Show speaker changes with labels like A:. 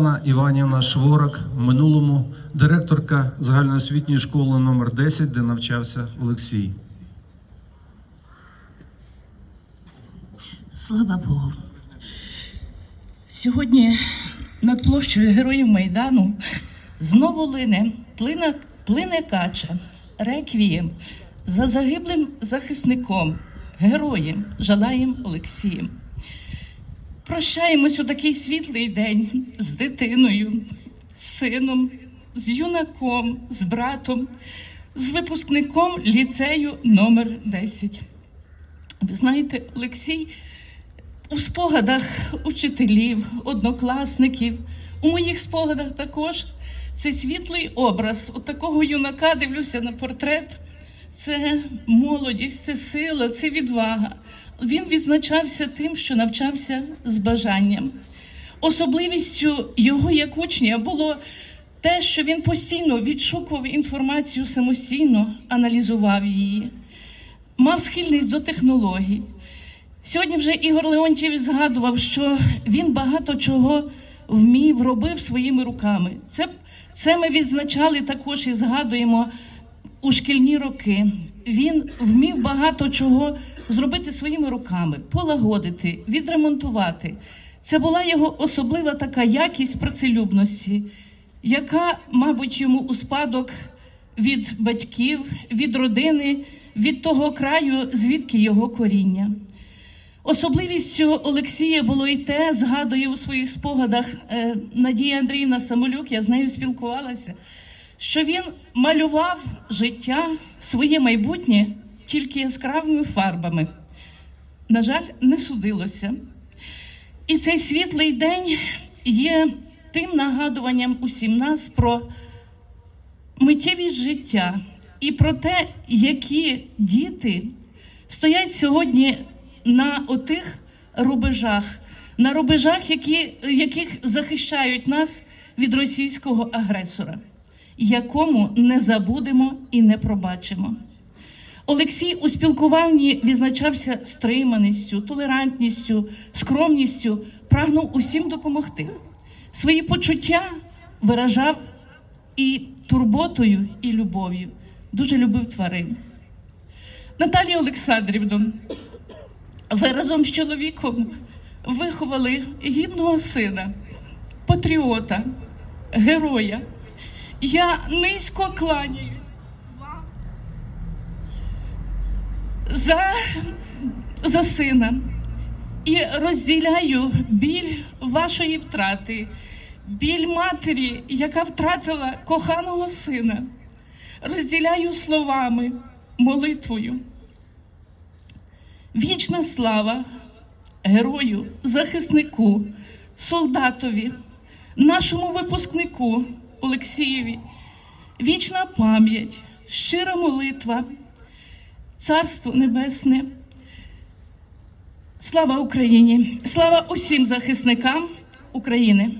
A: Анна Іванівна Шворак, в минулому директорка загальноосвітньої школи номер 10, де навчався Олексій.
B: Слава Богу. Сьогодні над площею Героїв Майдану знову лине, плине, плине кача, реквієм за загиблим захисником, героєм Жалаєм Олексієм. Прощаємось у такий світлий день з дитиною, з сином, з юнаком, з братом, з випускником ліцею номер 10. Ви знаєте, Олексій у спогадах учителів, однокласників, у моїх спогадах також це світлий образ. От такого юнака дивлюся на портрет. Це молодість, це сила, це відвага. Він відзначався тим, що навчався з бажанням. Особливістю його як учня було те, що він постійно відшукував інформацію самостійно, аналізував її, мав схильність до технологій. Сьогодні вже Ігор Леонтьєв згадував, що він багато чого вмів, робив своїми руками. Це, це ми відзначали також і згадуємо у шкільні роки. Він вмів багато чого зробити своїми руками, полагодити, відремонтувати. Це була його особлива така якість працелюбності, яка, мабуть, йому у спадок від батьків, від родини, від того краю, звідки його коріння. Особливістю Олексія було і те, згадує у своїх спогадах е, Надія Андріївна Самолюк, я з нею спілкувалася, що він малював життя, своє майбутнє тільки яскравими фарбами. На жаль, не судилося. І цей світлий день є тим нагадуванням усім нас про миттєвість життя і про те, які діти стоять сьогодні на отих рубежах, на рубежах, які, яких захищають нас від російського агресора, якому не забудемо і не пробачимо. Олексій у спілкуванні відзначався стриманістю, толерантністю, скромністю, прагнув усім допомогти. Свої почуття виражав і турботою, і любов'ю. Дуже любив тварин. Наталія Олександрівна, ви разом з чоловіком виховали гідного сина, патріота, героя. Я низько кланяюсь вам за, за сина і розділяю біль вашої втрати, біль матері, яка втратила коханого сина. Розділяю словами, молитвою. Вічна слава герою, захиснику, солдатові, нашому випускнику Олексієві, вічна пам'ять, щира молитва, Царство Небесне. Слава Україні! Слава усім захисникам України!